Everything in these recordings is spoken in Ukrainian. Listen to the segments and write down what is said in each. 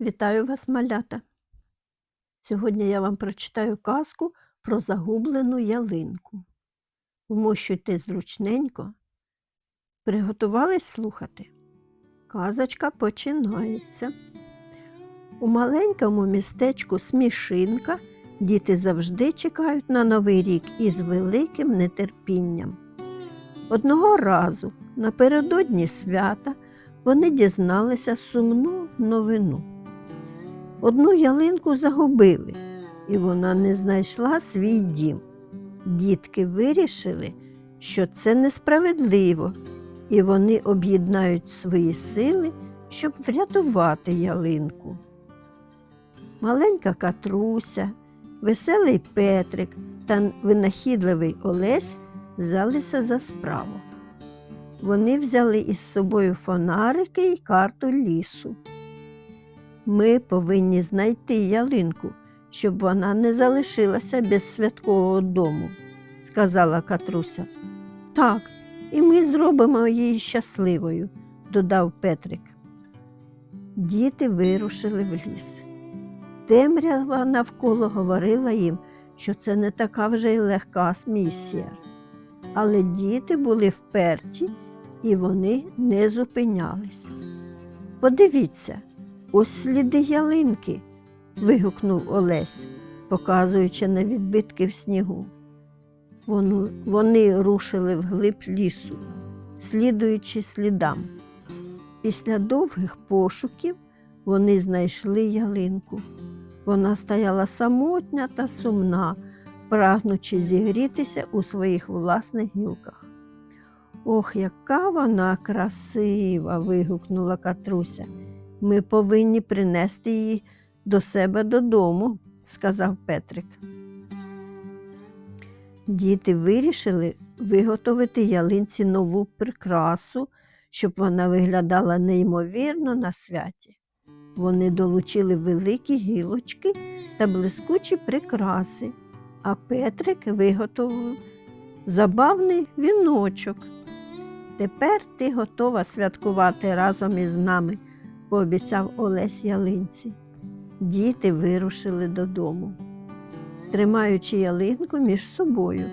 Вітаю вас, малята! Сьогодні я вам прочитаю казку про загублену ялинку. Вмощуйте зручненько. Приготувались слухати? Казочка починається. У маленькому містечку Смішинка діти завжди чекають на Новий рік із великим нетерпінням. Одного разу напередодні свята вони дізналися сумну новину. Одну ялинку загубили, і вона не знайшла свій дім. Дітки вирішили, що це несправедливо, і вони об'єднають свої сили, щоб врятувати ялинку. Маленька Катруся, веселий Петрик та винахідливий Олесь взялися за справу. Вони взяли із собою фонарики і карту лісу. Ми повинні знайти ялинку, щоб вона не залишилася без святкового дому, сказала Катруся. Так, і ми зробимо її щасливою, додав Петрик. Діти вирушили в ліс. Темрява навколо говорила їм, що це не така вже й легка місія. Але діти були вперті і вони не зупинялись. Подивіться, ось сліди ялинки, вигукнув Олесь, показуючи на відбитки в снігу. Вони, рушили вглиб лісу, слідуючи слідам. Після довгих пошуків вони знайшли ялинку. Вона стояла самотня та сумна, прагнучи зігрітися у своїх власних гілках. Ох, яка вона красива. вигукнула Катруся. Ми повинні принести її до себе додому, сказав Петрик. Діти вирішили виготовити ялинці нову прикрасу, щоб вона виглядала неймовірно на святі. Вони долучили великі гілочки та блискучі прикраси, а Петрик виготовив забавний віночок. Тепер ти готова святкувати разом із нами, пообіцяв Олесь ялинці. Діти вирушили додому, тримаючи ялинку між собою.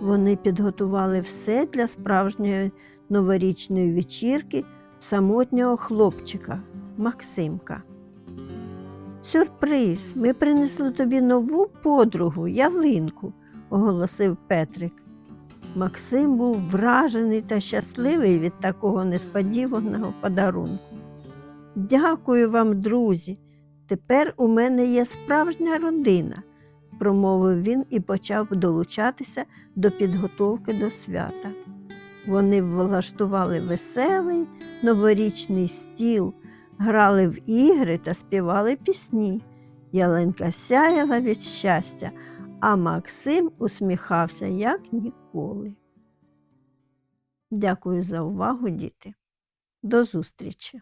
Вони підготували все для справжньої новорічної вечірки самотнього хлопчика Максимка. Сюрприз, ми принесли тобі нову подругу, ялинку, оголосив Петрик. Максим був вражений та щасливий від такого несподіваного подарунку. Дякую вам, друзі. Тепер у мене є справжня родина, промовив він і почав долучатися до підготовки до свята. Вони влаштували веселий новорічний стіл, грали в ігри та співали пісні. Ялинка сяяла від щастя, а Максим усміхався як ніколи. Дякую за увагу, діти. До зустрічі!